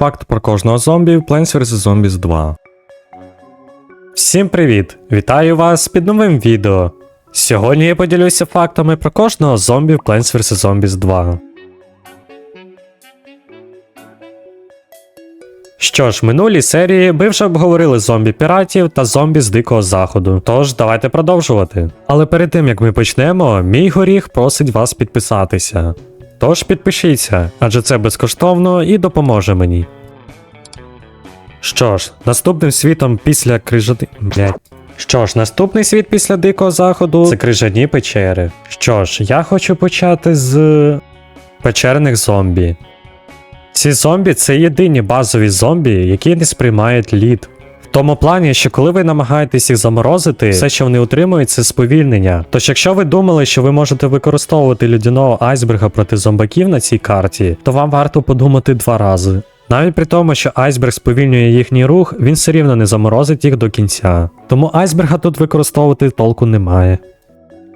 Факт про кожного зомбі в Plants vs. Zombies 2. Всім привіт! Вітаю вас під новим відео. Сьогодні я поділюся фактами про кожного зомбі в Plants vs. Zombies 2. Що ж, минулій серії ми вже обговорили зомбі піратів та зомбі з Дикого Заходу. Тож давайте продовжувати. Але перед тим як ми почнемо, мій горіх просить вас підписатися. Тож підпишіться, адже це безкоштовно і допоможе мені. Що ж, наступним світом після крижати. Блять. Що ж, наступний світ після Дикого Заходу це крижані печери. Що ж, я хочу почати з печерних зомбі. Ці зомбі це єдині базові зомбі, які не сприймають лід. Тому плані, що коли ви намагаєтесь їх заморозити, все, що вони утримують, це сповільнення. Тож, якщо ви думали, що ви можете використовувати людяного айсберга проти зомбаків на цій карті, то вам варто подумати два рази. Навіть при тому, що айсберг сповільнює їхній рух, він все рівно не заморозить їх до кінця. Тому айсберга тут використовувати толку немає.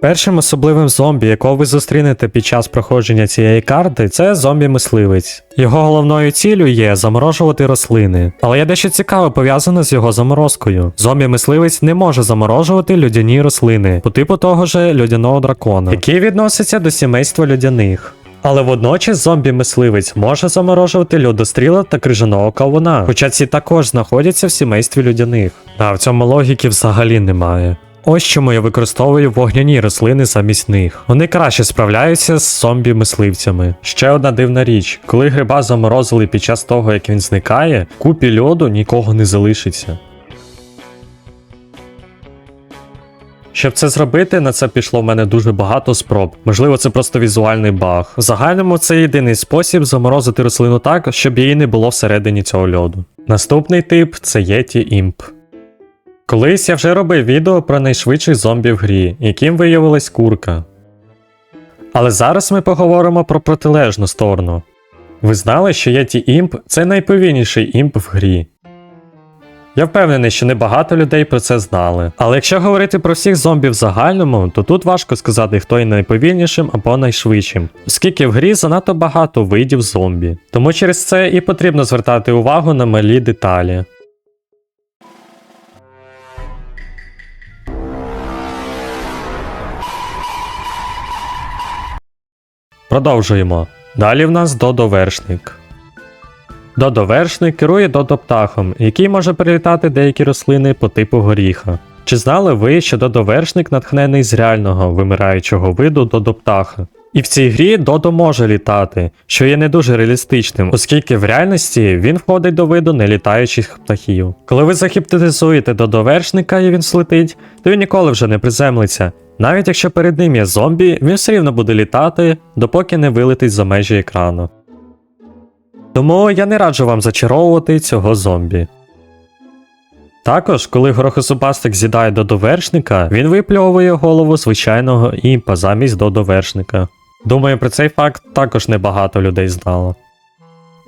Першим особливим зомбі, якого ви зустрінете під час проходження цієї карти, це зомбі-мисливець. Його головною ціллю є заморожувати рослини. Але є дещо цікаве пов'язане з його заморозкою. Зомбі-мисливець не може заморожувати людяні рослини, по типу того же людяного дракона, який відноситься до сімейства людяних. Але водночас зомбі-мисливець може заморожувати льодостріла та крижаного кавуна, хоча ці також знаходяться в сімействі людяних. А в цьому логіки взагалі немає. Ось чому я використовую вогняні рослини замість них. Вони краще справляються з зомбі-мисливцями. Ще одна дивна річ: коли гриба заморозили під час того, як він зникає, купі льоду нікого не залишиться. Щоб це зробити, на це пішло в мене дуже багато спроб. Можливо, це просто візуальний баг. В загальному це єдиний спосіб заморозити рослину так, щоб її не було всередині цього льоду. Наступний тип це Yeti Imp. Колись я вже робив відео про найшвидший зомбі в грі, яким виявилась курка. Але зараз ми поговоримо про протилежну сторону. Ви знали, що Yeti Imp – це найповільніший імп в грі. Я впевнений, що небагато людей про це знали. Але якщо говорити про всіх зомбів в загальному, то тут важко сказати, хто є найповільнішим або найшвидшим, оскільки в грі занадто багато видів зомбі. Тому через це і потрібно звертати увагу на малі деталі. Продовжуємо. Далі в нас додовершник. Додовершник керує додоптахом, який може перелітати деякі рослини по типу горіха. Чи знали ви, що додовершник натхнений з реального вимираючого виду додоптаха? І в цій грі Додо може літати, що є не дуже реалістичним, оскільки в реальності він входить до виду нелітаючих птахів. Коли ви захіптизуєте додовершника і він слетить, то він ніколи вже не приземлиться. Навіть якщо перед ним є зомбі, він все рівно буде літати, допоки не вилетить за межі екрану. Тому я не раджу вам зачаровувати цього зомбі. Також, коли горохозубастик з'їдає до довершника, він випльовує голову звичайного імпа замість до довершника. Думаю, про цей факт також небагато людей знало.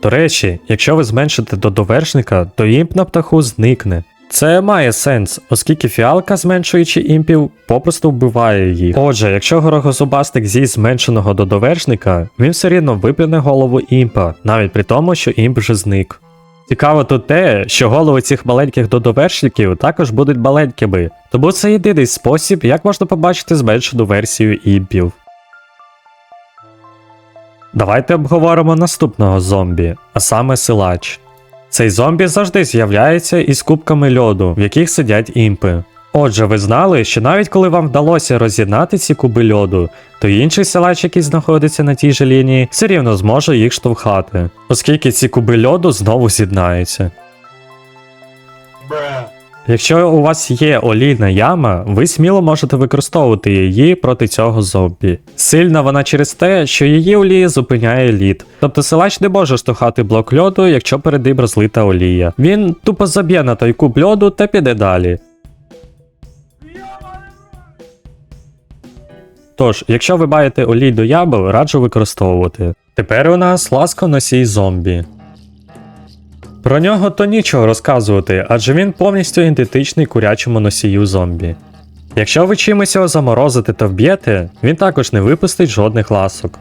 До речі, якщо ви зменшите до довершника, то імп на птаху зникне. Це має сенс, оскільки фіалка, зменшуючи імпів, попросту вбиває їх. Отже, якщо горохозубастик з'їсть зменшеного до довершника, він все рівно виплюне голову імпа, навіть при тому, що імп вже зник. Цікаво тут те, що голови цих маленьких додовершників також будуть маленькими, тому це єдиний спосіб, як можна побачити зменшену версію імпів. Давайте обговоримо наступного зомбі, а саме силач. Цей зомбі завжди з'являється із кубками льоду, в яких сидять імпи. Отже, ви знали, що навіть коли вам вдалося роз'єднати ці куби льоду, то інший силач, який знаходиться на тій же лінії, все рівно зможе їх штовхати, оскільки ці куби льоду знову з'єднаються. Якщо у вас є олійна яма, ви сміло можете використовувати її проти цього зомбі. Сильна вона через те, що її олія зупиняє лід. Тобто силач не може штовхати блок льоду, якщо перед ним розлита олія. Він тупо заб'є на той куб льоду та піде далі. Тож, якщо ви маєте олій до ябел, раджу використовувати. Тепер у нас ласконосій зомбі. Про нього то нічого розказувати, адже він повністю ідентичний курячому носію зомбі. Якщо ви чимось його заморозите та вб'єте, він також не випустить жодних ласок.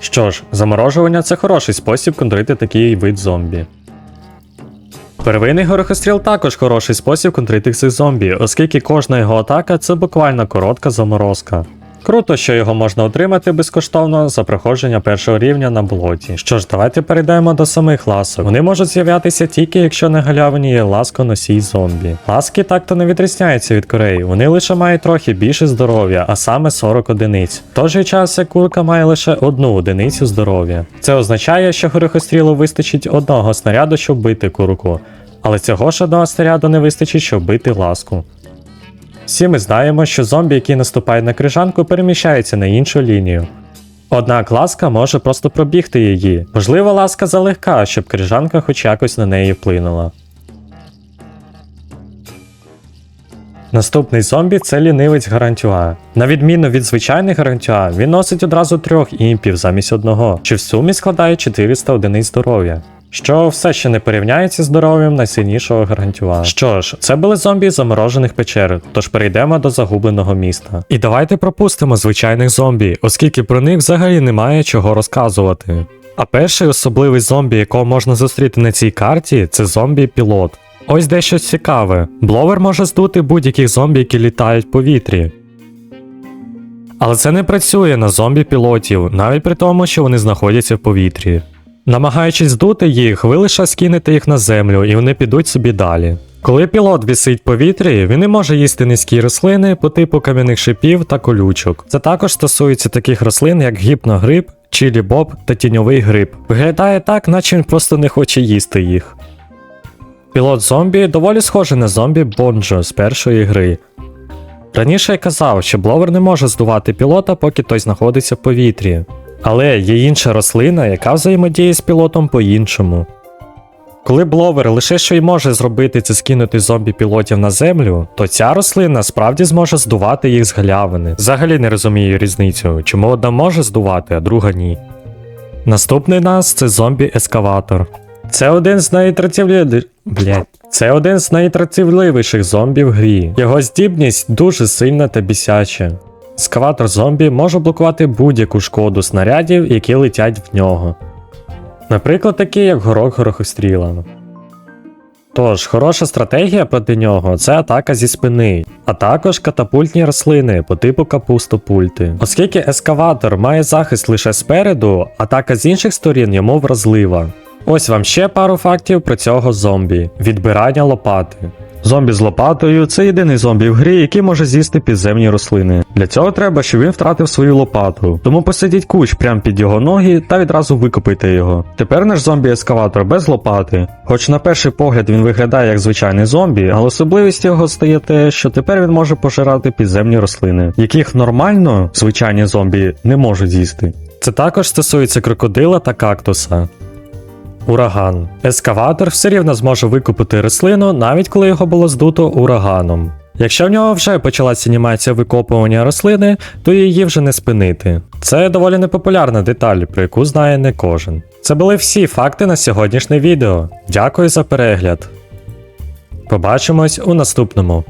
Що ж, заморожування це хороший спосіб контрити такий вид зомбі. Первинний горохостріл також хороший спосіб контрити цих зомбі, оскільки кожна його атака це буквально коротка заморозка. Круто, що його можна отримати безкоштовно за проходження першого рівня на болоті. Що ж, давайте перейдемо до самих ласок. Вони можуть з'являтися тільки якщо на галявині є ласконосій зомбі. Ласки так-то не відрізняються від корей, вони лише мають трохи більше здоров'я, а саме 40 одиниць. В той же час курка має лише одну одиницю здоров'я. Це означає, що горохострілу вистачить одного снаряду, щоб бити курку. Але цього ж одного снаряду не вистачить, щоб бити ласку. Всі ми знаємо, що зомбі, які наступають на крижанку, переміщаються на іншу лінію. Однак ласка може просто пробігти її. Можливо, ласка залегка, щоб крижанка хоч якось на неї вплинула. Наступний зомбі це лінивець гарантюа. На відміну від звичайних гарантюа, він носить одразу трьох імпів замість одного, що в сумі складає 400 одиниць здоров'я. Що все ще не порівняється з здоров'ям найсильнішого гарантюа. Що ж, це були зомбі заморожених печер, тож перейдемо до загубленого міста. І давайте пропустимо звичайних зомбі, оскільки про них взагалі немає чого розказувати. А перший особливий зомбі, якого можна зустріти на цій карті, це зомбі-пілот. Ось дещо цікаве: бловер може здути будь-яких зомбі, які літають в повітрі. Але це не працює на зомбі-пілотів, навіть при тому, що вони знаходяться в повітрі. Намагаючись здути їх, ви лише скинете їх на землю і вони підуть собі далі. Коли пілот вісить в повітрі, він не може їсти низькі рослини по типу кам'яних шипів та колючок. Це також стосується таких рослин, як гіпногриб, чилі боб та тіньовий гриб. Виглядає так, наче він просто не хоче їсти їх. Пілот зомбі доволі схожий на зомбі Бонджо з першої гри. Раніше я казав, що бловер не може здувати пілота, поки той знаходиться в повітрі. Але є інша рослина, яка взаємодіє з пілотом по-іншому. Коли бловер лише що й може зробити це скинути зомбі-пілотів на землю, то ця рослина справді зможе здувати їх з галявини. Взагалі не розумію різницю, чому одна може здувати, а друга ні. Наступний нас це зомбі-ескаватор. Це один з найтрацівлі... Блять. Це один з найтрацівливіших зомбі в грі. Його здібність дуже сильна та бісяча. Ескаватор зомбі може блокувати будь-яку шкоду снарядів, які летять в нього. Наприклад, такі як горох горохостріла. Тож, хороша стратегія проти нього це атака зі спини, а також катапультні рослини по типу капустопульти. Оскільки ескаватор має захист лише спереду, атака з інших сторін йому вразлива. Ось вам ще пару фактів про цього зомбі: відбирання лопати. Зомбі з лопатою це єдиний зомбі в грі, який може з'їсти підземні рослини. Для цього треба, щоб він втратив свою лопату. Тому посадіть кущ прямо під його ноги та відразу викопайте його. Тепер наш зомбі-ескаватор без лопати. Хоч на перший погляд він виглядає як звичайний зомбі, але особливість його стає те, що тепер він може пожирати підземні рослини, яких нормально звичайні зомбі не можуть з'їсти. Це також стосується крокодила та кактуса. Ураган. Ескаватор все рівно зможе викупити рослину, навіть коли його було здуто ураганом. Якщо в нього вже почалася анімація викопування рослини, то її вже не спинити. Це доволі непопулярна деталь, про яку знає не кожен. Це були всі факти на сьогоднішнє відео. Дякую за перегляд. Побачимось у наступному.